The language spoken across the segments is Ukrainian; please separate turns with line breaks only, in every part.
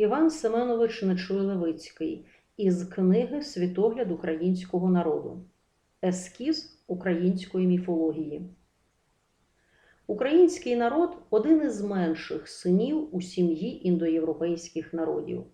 Іван Семенович Нечуй-Левицький із книги Світогляд українського народу. Ескіз української міфології. Український народ один із менших синів у сім'ї індоєвропейських народів.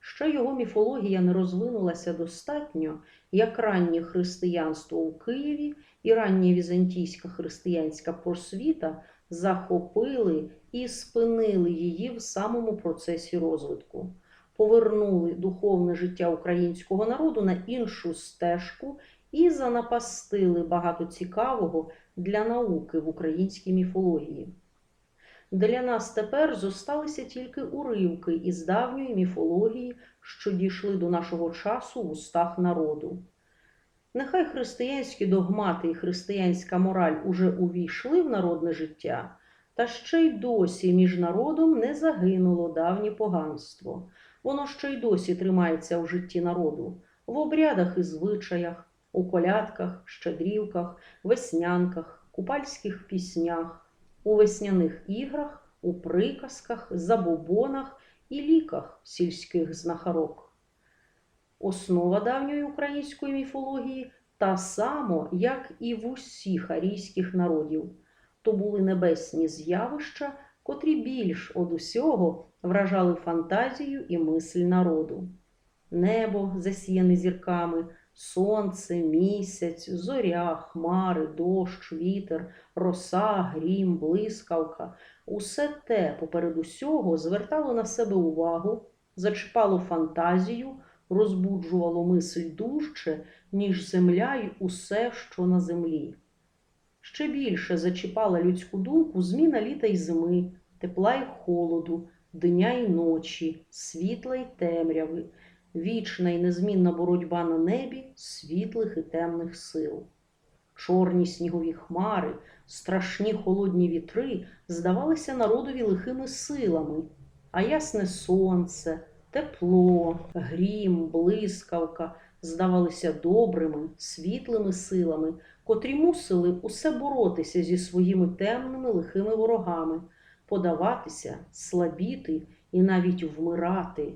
Ще його міфологія не розвинулася достатньо, як раннє християнство у Києві і рання візантійська християнська просвіта захопили і спинили її в самому процесі розвитку, повернули духовне життя українського народу на іншу стежку і занапастили багато цікавого для науки в українській міфології. Для нас тепер зосталися тільки уривки із давньої міфології, що дійшли до нашого часу в устах народу. Нехай християнські догмати і християнська мораль уже увійшли в народне життя, та ще й досі між народом не загинуло давнє поганство. Воно ще й досі тримається в житті народу, в обрядах і звичаях, у колядках, щедрівках, веснянках, купальських піснях, у весняних іграх, у приказках, забобонах і ліках сільських знахарок. Основа давньої української міфології та само, як і в усіх арійських народів. То були небесні з'явища, котрі більш од усього вражали фантазію і мисль народу. Небо, засіяне зірками, сонце, місяць, зоря, хмари, дощ, вітер, роса, грім, блискавка усе те поперед усього звертало на себе увагу, зачіпало фантазію, розбуджувало мисль дужче, ніж земля й усе, що на землі. Ще більше зачіпала людську думку зміна літа й зими, тепла й холоду, дня й ночі, світла й темряви, вічна й незмінна боротьба на небі світлих і темних сил. Чорні снігові хмари, страшні холодні вітри здавалися народові лихими силами, а ясне сонце, тепло, грім, блискавка здавалися добрими, світлими силами, котрі мусили усе боротися зі своїми темними лихими ворогами, подаватися, слабіти і навіть вмирати,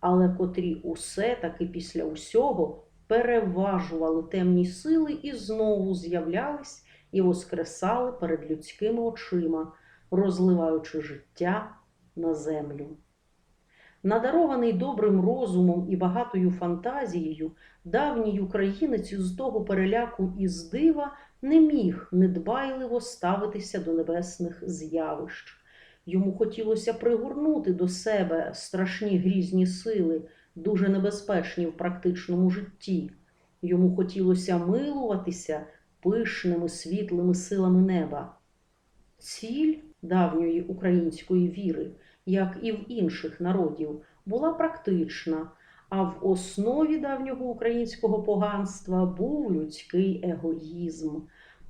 але котрі усе таки після усього переважували темні сили і знову з'являлись і воскресали перед людськими очима, розливаючи життя на землю. Надарований добрим розумом і багатою фантазією, давній українець із того переляку і з дива не міг недбайливо ставитися до небесних з'явищ. Йому хотілося пригорнути до себе страшні грізні сили, дуже небезпечні в практичному житті. Йому хотілося милуватися пишними світлими силами неба. Ціль давньої української віри, як і в інших народів, була практична, а в основі давнього українського поганства був людський егоїзм.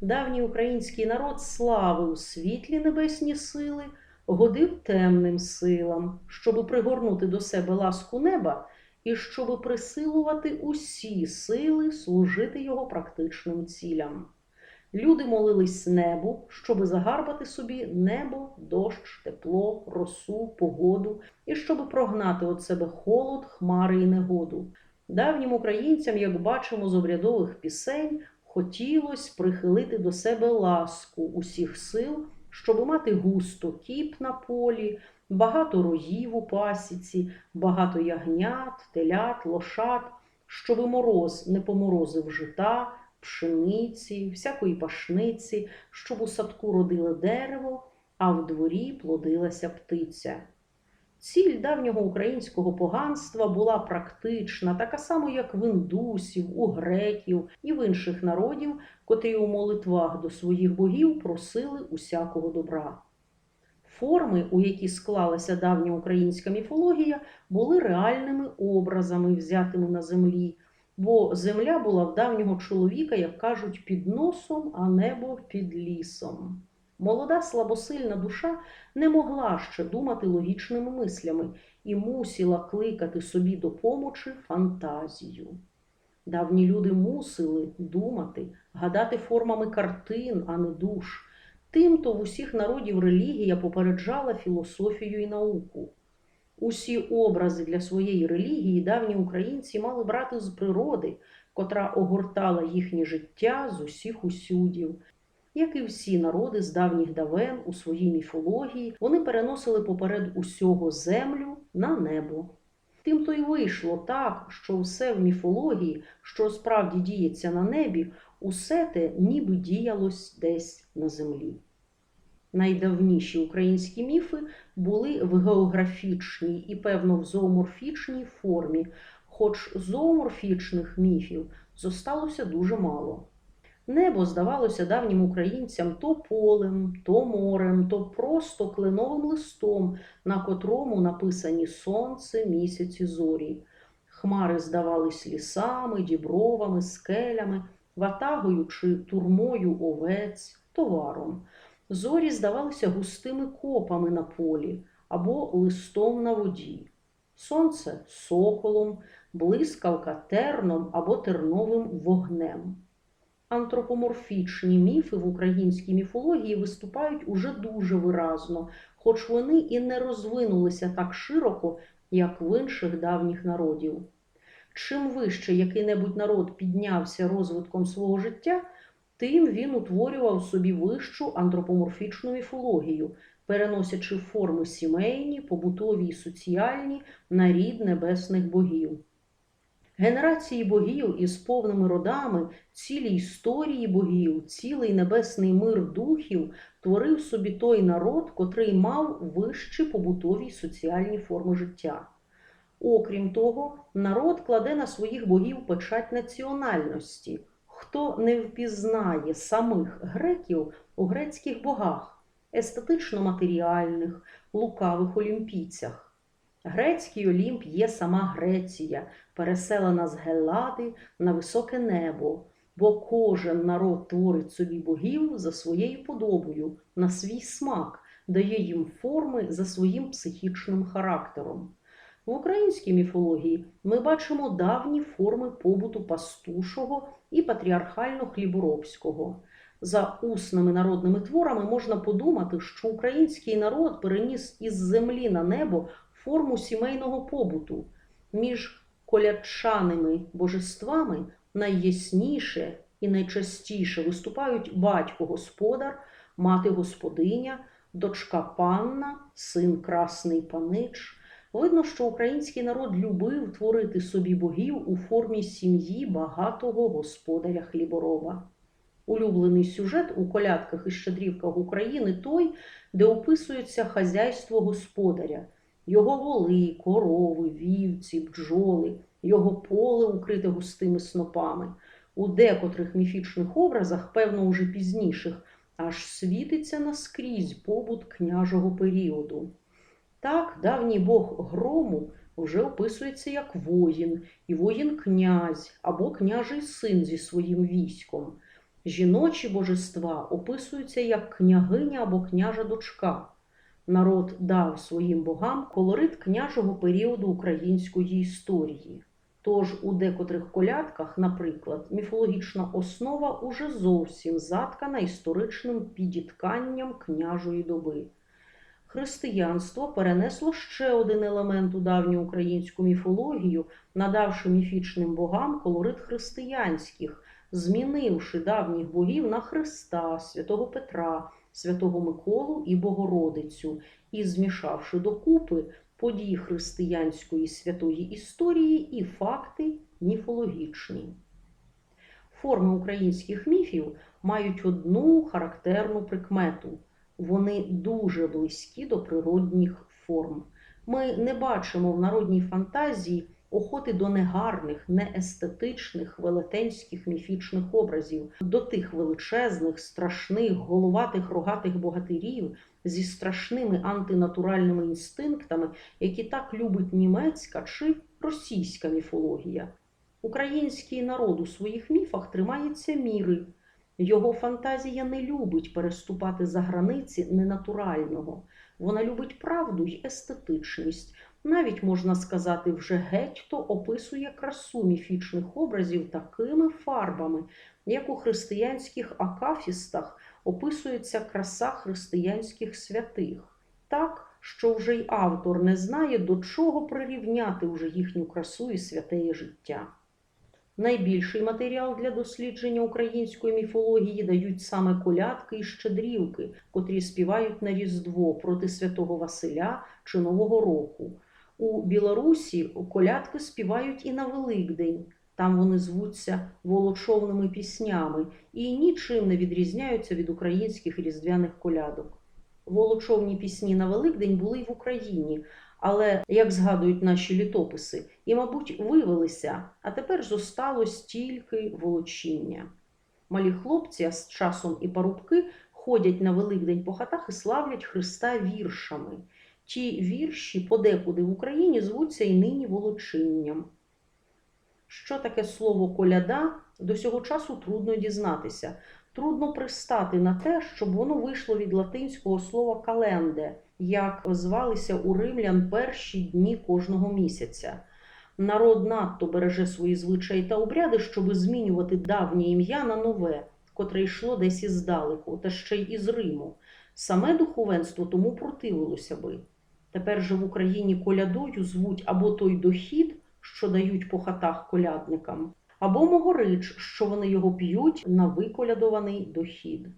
Давній український народ славив світлі небесні сили, годив темним силам, щоб пригорнути до себе ласку неба і щоб присилувати усі сили служити його практичним цілям. Люди молились небу, щоби загарбати собі небо, дощ, тепло, росу, погоду і щоб прогнати від себе холод, хмари і негоду. Давнім українцям, як бачимо з обрядових пісень, хотілося прихилити до себе ласку усіх сил, щоб мати густо кіп на полі, багато роїв у пасіці, багато ягнят, телят, лошад, щоби мороз не поморозив жита пшениці, всякої пашниці, щоб у садку родило дерево, а в дворі плодилася птиця. Ціль давнього українського поганства була практична, така сама, як в індусів, у греків і в інших народів, котрі у молитвах до своїх богів просили усякого добра. Форми, у які склалася давня українська міфологія, були реальними образами, взятими на землі, бо земля була в давнього чоловіка, як кажуть, під носом, а небо під лісом. Молода слабосильна душа не могла ще думати логічними мислями і мусила кликати собі допомочі фантазію. Давні люди мусили думати, гадати формами картин, а не душ. Тимто в усіх народів релігія попереджала філософію і науку. Усі образи для своєї релігії давні українці мали брати з природи, котра огортала їхнє життя з усіх усюдів. Як і всі народи з давніх давен у своїй міфології, вони переносили поперед усього землю на небо. Тим то й вийшло так, що все в міфології, що справді діється на небі, усе те ніби діялось десь на землі. Найдавніші українські міфи були в географічній і, певно, в зооморфічній формі, хоч зооморфічних міфів зосталося дуже мало. Небо здавалося давнім українцям то полем, то морем, то просто кленовим листом, на котрому написані сонце, місяць і зорі. Хмари здавались лісами, дібровами, скелями, ватагою чи турмою овець, товаром. Зорі здавалися густими копами на полі або листом на воді. Сонце соколом, блискавка терном або терновим вогнем. Антропоморфічні міфи в українській міфології виступають уже дуже виразно, хоч вони і не розвинулися так широко, як в інших давніх народів. Чим вище який-небудь народ піднявся розвитком свого життя, тим він утворював собі вищу антропоморфічну міфологію, переносячи форми сімейні, побутові і соціальні на рід небесних богів. Генерації богів із повними родами, цілі історії богів, цілий небесний мир духів творив собі той народ, котрий мав вищі побутові й соціальні форми життя. Окрім того, народ кладе на своїх богів печать національності. Хто не впізнає самих греків у грецьких богах, естетично матеріальних, лукавих олімпійцях. Грецький Олімп є сама Греція, переселена з Геллади на високе небо, бо кожен народ творить собі богів за своєю подобою, на свій смак, дає їм форми за своїм психічним характером. В українській міфології ми бачимо давні форми побуту пастушого і патріархально-хліборобського. За усними народними творами можна подумати, що український народ переніс із землі на небо форму сімейного побуту. Між колядчаними божествами найясніше і найчастіше виступають батько-господар, мати господиня, дочка панна, син красний панич. Видно, що український народ любив творити собі богів у формі сім'ї багатого господаря хлібороба. Улюблений сюжет у колядках і щедрівках України той, де описується хазяйство господаря, його воли, корови, вівці, бджоли, його поле укрите густими снопами. У декотрих міфічних образах, певно, уже пізніших, аж світиться наскрізь побут княжого періоду. Так, давній бог грому вже описується як воїн, і воїн-князь або княжий син зі своїм військом. Жіночі божества описуються як княгиня або княжа дочка. Народ дав своїм богам колорит княжого періоду української історії. Тож у декотрих колядках, наприклад, міфологічна основа уже зовсім заткана історичним підітканням княжої доби. Християнство перенесло ще один елемент у давню українську міфологію, надавши міфічним богам колорит християнських, змінивши давніх богів на Христа, святого Петра, святого Миколу і Богородицю, і змішавши докупи події християнської святої історії і факти міфологічні. Форми українських міфів мають одну характерну прикмету. Вони дуже близькі до природних форм. Ми не бачимо в народній фантазії охоти до негарних, неестетичних велетенських міфічних образів, до тих величезних, страшних, головатих рогатих богатирів зі страшними антинатуральними інстинктами, які так любить німецька чи російська міфологія. Український народ у своїх міфах тримається міри. Його фантазія не любить переступати за границі ненатурального. Вона любить правду й естетичність. Навіть можна сказати, вже геть то описує красу міфічних образів такими фарбами, як у християнських акафістах описується краса християнських святих. Так, що вже й автор не знає, до чого прирівняти вже їхню красу і святеє життя. Найбільший матеріал для дослідження української міфології дають саме колядки і щедрівки, котрі співають на Різдво проти святого Василя чи Нового року. У Білорусі колядки співають і на Великдень. Там вони звуться волочовними піснями і нічим не відрізняються від українських різдвяних колядок. Волочовні пісні на Великдень були й в Україні, але, як згадують наші літописи, і, мабуть, вивелися, а тепер зосталось тільки волочіння. Малі хлопці, а з часом і парубки ходять на Великдень по хатах і славлять Христа віршами. Ті вірші подекуди в Україні звуться і нині волочинням. Що таке слово коляда, до сього часу трудно дізнатися. Трудно пристати на те, щоб воно вийшло від латинського слова календе, як звалися у римлян перші дні кожного місяця. Народ надто береже свої звичаї та обряди, щоб змінювати давнє ім'я на нове, котре йшло десь іздалеку, та ще й із Риму. Саме духовенство тому противилося би. Тепер же в Україні колядою звуть або той дохід, що дають по хатах колядникам, або могорич, що вони його п'ють на виколядований дохід.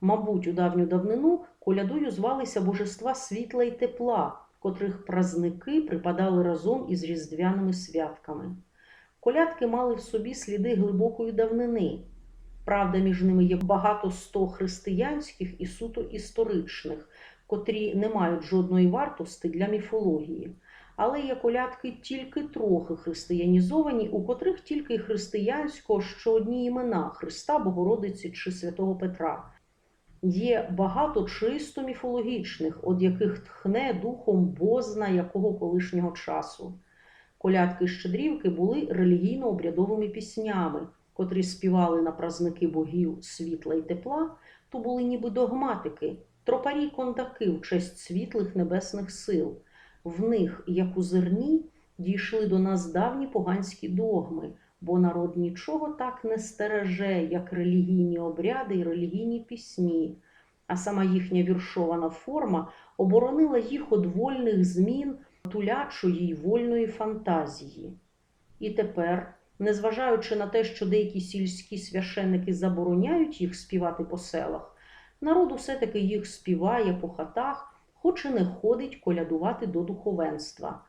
Мабуть, у давню давнину колядою звалися божества світла й тепла, котрих празники припадали разом із різдвяними святками. Колядки мали в собі сліди глибокої давнини. Правда, між ними є багато сто християнських і суто історичних, котрі не мають жодної вартості для міфології. Але є колядки тільки трохи християнізовані, у котрих тільки християнського, що одні імена Христа, Богородиці чи Святого Петра. Є багато чисто міфологічних, од яких тхне духом бозна якого колишнього часу. Колядки щедрівки були релігійно-обрядовими піснями, котрі співали на празники богів світла й тепла, то були ніби догматики, тропарі кондаки в честь світлих небесних сил. В них, як у зерні, дійшли до нас давні поганські догми, бо народ нічого так не стереже, як релігійні обряди й релігійні пісні, а сама їхня віршована форма оборонила їх від вольних змін тулячої й вольної фантазії. І тепер, незважаючи на те, що деякі сільські священники забороняють їх співати по селах, народ усе-таки їх співає по хатах хоч і не ходить колядувати до духовенства.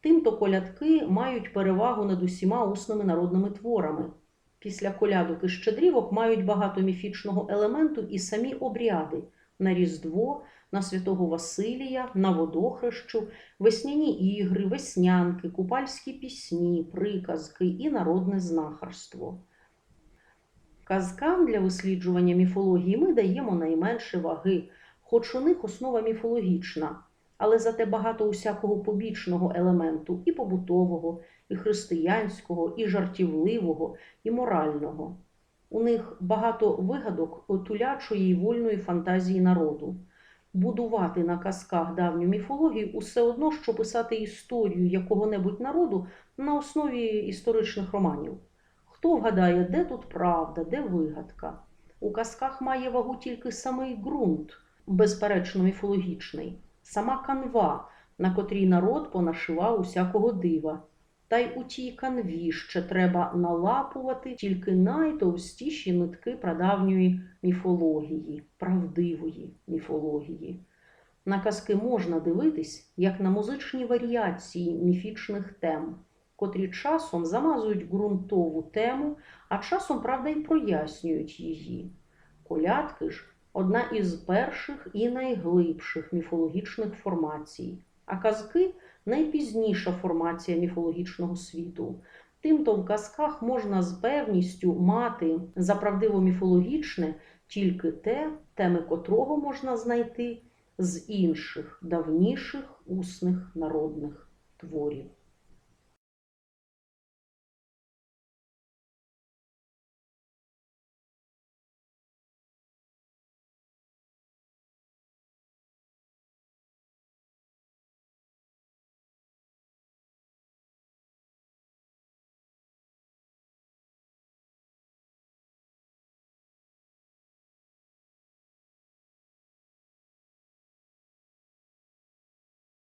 Тимто колядки мають перевагу над усіма усними народними творами. Після колядок і щедрівок мають багато міфічного елементу і самі обряди на Різдво, на Святого Василія, на водохрещу, весняні ігри, веснянки, купальські пісні, приказки і народне знахарство. Казкам для висліджування міфології ми даємо найменше ваги хоч у них основа міфологічна, але зате багато усякого побічного елементу і побутового, і християнського, і жартівливого, і морального. У них багато вигадок отулячої й вольної фантазії народу. Будувати на казках давню міфологію усе одно, що писати історію якого-небудь народу на основі історичних романів. Хто вгадає, де тут правда, де вигадка? У казках має вагу тільки самий ґрунт безперечно міфологічний, сама канва, на котрій народ понашивав усякого дива. Та й у тій канві ще треба налапувати тільки найтовстіші нитки прадавньої міфології, правдивої міфології. На казки можна дивитись, як на музичні варіації міфічних тем, котрі часом замазують ґрунтову тему, а часом, правда, й прояснюють її. Колядки ж одна із перших і найглибших міфологічних формацій, а казки найпізніша формація міфологічного світу. Тимто в казках можна з певністю мати за правдиво міфологічне тільки те, теми котрого можна знайти з інших давніших усних народних творів.